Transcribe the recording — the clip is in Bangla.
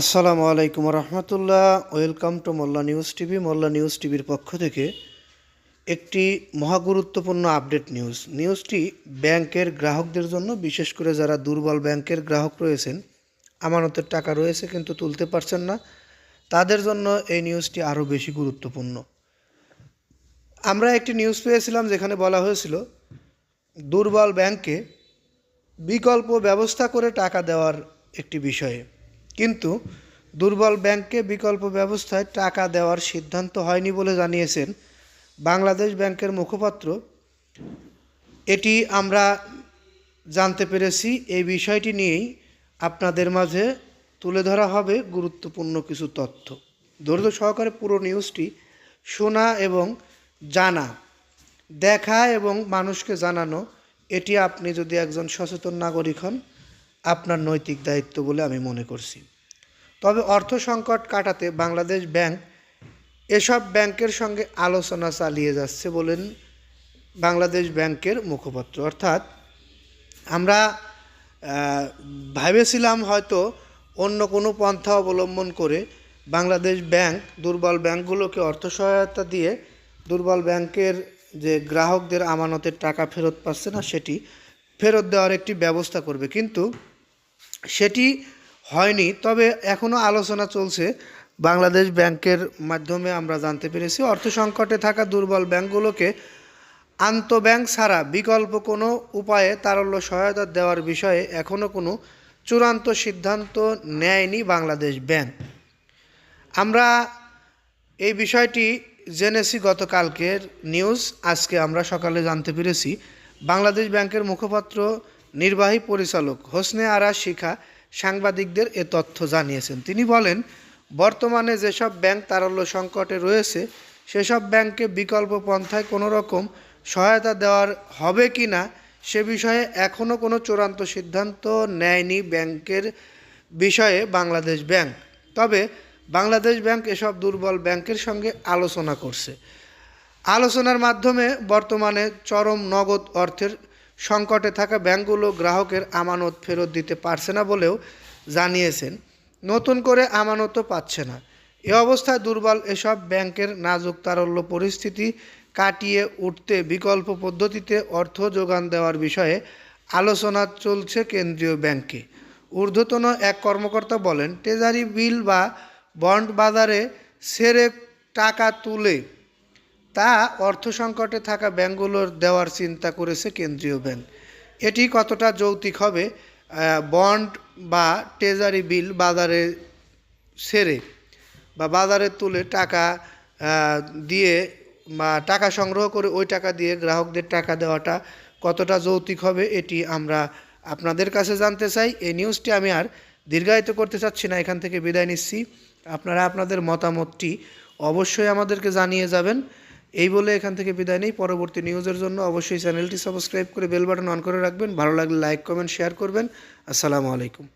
আসসালামু আলাইকুম রহমতুল্লাহ। Welcome to Molla news TV. Molla news টিভির পক্ষ থেকে একটি মহাগুরুত্বপূর্ণ আপডেট নিউজ। নিউজটি ব্যাংকের গ্রাহকদের জন্য, বিশেষ করে যারা দুর্বল ব্যাংকের গ্রাহক রয়েছেন, আমানতের টাকা রয়েছে কিন্তু তুলতে পারছেন না, তাদের জন্য এই নিউজটি আরও বেশি গুরুত্বপূর্ণ। আমরা একটি নিউজ পেয়েছিলাম যেখানে বলা হয়েছিল, দুর্বল ব্যাংকে বিকল্প ব্যবস্থা করে টাকা দেওয়ার একটি বিষয়ে। কিন্তু দুর্বল ব্যাংককে বিকল্প ব্যবস্থায় টাকা দেওয়ার সিদ্ধান্ত হয়নি বলে জানিয়েছেন বাংলাদেশ ব্যাংকের মুখপাত্র। এটি আমরা জানতে পেরেছি, এই বিষয়টি নিয়েই আপনাদের মাঝে তুলে ধরা হবে গুরুত্বপূর্ণ কিছু তথ্য। ধৈর্য সহকারে পুরো নিউজটি শোনা এবং জানা, দেখা এবং মানুষকে জানানো, এটি আপনি যদি একজন সচেতন নাগরিক হন আপনার নৈতিক দায়িত্ব বলে আমি মনে করছি। তবে অর্থ সংকট কাটাতে বাংলাদেশ ব্যাংক এসব ব্যাংকের সঙ্গে আলোচনা চালিয়ে যাচ্ছে বলেন বাংলাদেশ ব্যাংকের মুখপাত্র। অর্থাৎ আমরা ভেবেছিলাম হয়তো অন্য কোনো পন্থা অবলম্বন করে বাংলাদেশ ব্যাংক দুর্বল ব্যাংকগুলোকে অর্থ সহায়তা দিয়ে দুর্বল ব্যাংকের যে গ্রাহকদের আমানতের টাকা ফেরত পাচ্ছে না, সেটি ফেরত দেওয়ার একটি ব্যবস্থা করবে। কিন্তু সেটি হয়নি, তবে এখনও আলোচনা চলছে। বাংলাদেশ ব্যাংকের মাধ্যমে আমরা জানতে পেরেছি, অর্থ সংকটে থাকা দুর্বল ব্যাংকগুলোকে আন্তঃব্যাংক ছাড়া বিকল্প কোনো উপায়ে তারল্য সহায়তা দেওয়ার বিষয়ে এখনও কোনো চূড়ান্ত সিদ্ধান্ত নেয়নি বাংলাদেশ ব্যাংক। আমরা এই বিষয়টি জেনেছি গতকালকের নিউজ, আজকে আমরা সকালে জানতে পেরেছি। বাংলাদেশ ব্যাংকের মুখপাত্র নির্বাহী পরিচালক হোসনে আরা শিখা সাংবাদিকদের এ তথ্য জানিয়েছেন। তিনি বলেন, বর্তমানে যেসব ব্যাংক তারল্য সংকটে রয়েছে, সেসব ব্যাংকে বিকল্প পন্থায় কোনো রকম সহায়তা দেওয়ার হবে কি না, সে বিষয়ে এখনও কোনো চূড়ান্ত সিদ্ধান্ত নেয়নি ব্যাংকের বিষয়ে বাংলাদেশ ব্যাংক। তবে বাংলাদেশ ব্যাংক এসব দুর্বল ব্যাংকের সঙ্গে আলোচনা করছে। আলোচনার মাধ্যমে বর্তমানে চরম নগদ অর্থের সংকটে থাকা ব্যাংকগুলো গ্রাহকের আমানত ফেরত দিতে পারছে না বলেও জানিয়েছেন। নতুন করে আমানতও পাচ্ছে না। এ অবস্থায় দুর্বল এসব ব্যাংকের নাজুক তারল্য পরিস্থিতি কাটিয়ে উঠতে বিকল্প পদ্ধতিতে অর্থ যোগান দেওয়ার বিষয়ে আলোচনা চলছে কেন্দ্রীয় ব্যাংকে। ঊর্ধ্বতন এক কর্মকর্তা বলেন, ট্রেজারি বিল বা বন্ড বাজারে সেরে টাকা তুলে তা অর্থ সংকটে থাকা ব্যাংকগুলোর দেওয়ার চিন্তা করেছে কেন্দ্রীয় ব্যাংক। এটি কতটা যৌক্তিক হবে বন্ড বা ট্রেজারি বিল বাজারে সেরে বা বাজারে তুলে টাকা দিয়ে বা টাকা সংগ্রহ করে ওই টাকা দিয়ে গ্রাহকদের টাকা দেওয়াটা কতটা যৌক্তিক হবে, এটি আমরা আপনাদের কাছে জানতে চাই। এই নিউজটি আমি আর দীর্ঘায়িত করতে চাচ্ছি না, এখান থেকে বিদায় নিচ্ছি। আপনারা আপনাদের মতামতটি অবশ্যই আমাদেরকে জানিয়ে যাবেন। এই বলে এখান থেকে বিদায় নেই। পরবর্তী নিউজের জন্য অবশ্যই চ্যানেলটি সাবস্ক্রাইব করে বেল বাটন অন করে রাখবেন। ভালো লাগলে লাইক, কমেন্ট, শেয়ার করবেন। আসসালামু আলাইকুম।